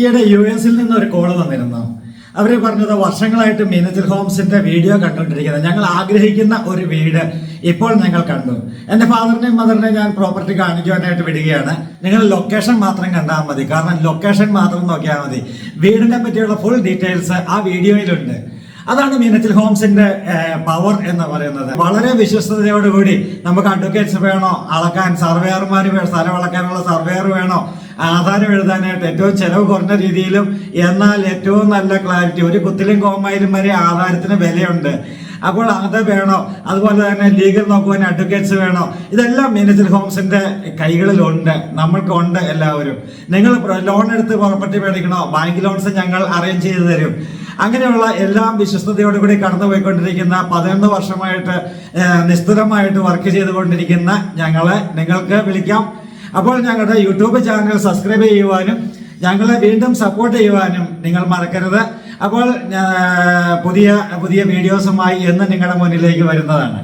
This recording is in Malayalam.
ഈയിടെ യു എസിൽ നിന്ന് ഒരു കോൾ വന്നിരുന്നു. അവർ പറഞ്ഞത് വർഷങ്ങളായിട്ട് മീനച്ചിൽ ഹോംസിന്റെ വീഡിയോ കണ്ടുകൊണ്ടിരിക്കുന്നത് ഞങ്ങൾ ആഗ്രഹിക്കുന്ന ഒരു വീട് ഇപ്പോൾ ഞങ്ങൾ കണ്ടു. എന്റെ ഫാദറിനെയും മദറിനെയും ഞാൻ പ്രോപ്പർട്ടി കാണിക്കുവാനായിട്ട് വിടുകയാണ്. നിങ്ങൾ ലൊക്കേഷൻ മാത്രം കണ്ടാൽ മതി. കാരണം ലൊക്കേഷൻ മാത്രം നോക്കിയാൽ മതി. വീടിനെ പറ്റിയുള്ള ഫുൾ ഡീറ്റെയിൽസ് ആ വീഡിയോയിലുണ്ട്. അതാണ് മീനച്ചിൽ ഹോംസിന്റെ പവർ എന്ന് പറയുന്നത്. വളരെ വിശ്വസ്തയോടുകൂടി നമുക്ക് അഡ്വക്കേറ്റ്സ് വേണോ? അളക്കാൻ സർവേയർമാർ സ്ഥലം അളക്കാനുള്ള സർവേയർ വേണോ? ആധാരം എഴുതാനായിട്ട് ഏറ്റവും ചെലവ് കുറഞ്ഞ രീതിയിലും എന്നാൽ ഏറ്റവും നല്ല ക്ലാരിറ്റി ഒരു കുത്തിലും കോമായാലും വരെ ആധാരത്തിന് വിലയുണ്ട്. അപ്പോൾ അത് വേണോ? അതുപോലെ തന്നെ ലീഗൽ നോക്കുവാൻ അഡ്വക്കേറ്റ്സ് വേണോ? ഇതെല്ലാം മീനച്ചിൽ ഹോംസിന്റെ കൈകളിലുണ്ട്. നമ്മൾക്കുണ്ട് എല്ലാവരും. നിങ്ങൾ ലോൺ എടുത്ത് പ്രോപ്പർട്ടി മേടിക്കണോ? ബാങ്ക് ലോൺസ് ഞങ്ങൾ അറേഞ്ച് ചെയ്ത് തരും. അങ്ങനെയുള്ള എല്ലാം വിശ്വസ്തയോടുകൂടി കടന്നുപോയിക്കൊണ്ടിരിക്കുന്ന പതിനൊന്ന് വർഷമായിട്ട് നിസ്തുലമായിട്ട് വർക്ക് ചെയ്തുകൊണ്ടിരിക്കുന്ന ഞങ്ങളെ നിങ്ങൾക്ക് വിളിക്കാം. അപ്പോൾ ഞങ്ങളുടെ യൂട്യൂബ് ചാനൽ സബ്സ്ക്രൈബ് ചെയ്യുവാനും ഞങ്ങളെ വീണ്ടും സപ്പോർട്ട് ചെയ്യുവാനും നിങ്ങൾ മറക്കരുത്. അപ്പോൾ പുതിയ പുതിയ വീഡിയോസുമായി എന്ന് നിങ്ങളുടെ മുന്നിലേക്ക് വരുന്നതാണ്.